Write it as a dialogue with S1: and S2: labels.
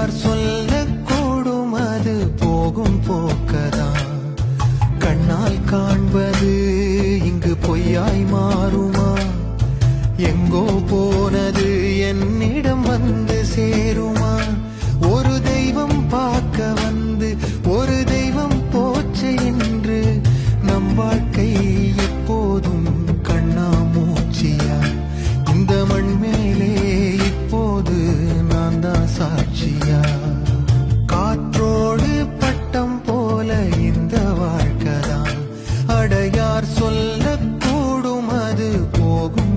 S1: யார் சொல்லக்கூடும் அது போகும் போக்கதான். கண்ணால் காண்பது இங்கு பொய்யாய் மாறுமா? எங்கோ போனது என்னிடம் வந்து சேரும். ஈஸியா காற்றோடு பட்டம் போல இந்த வாழ்க்கைதான். அடையார் சொல்லக்கூடும் அது போகும்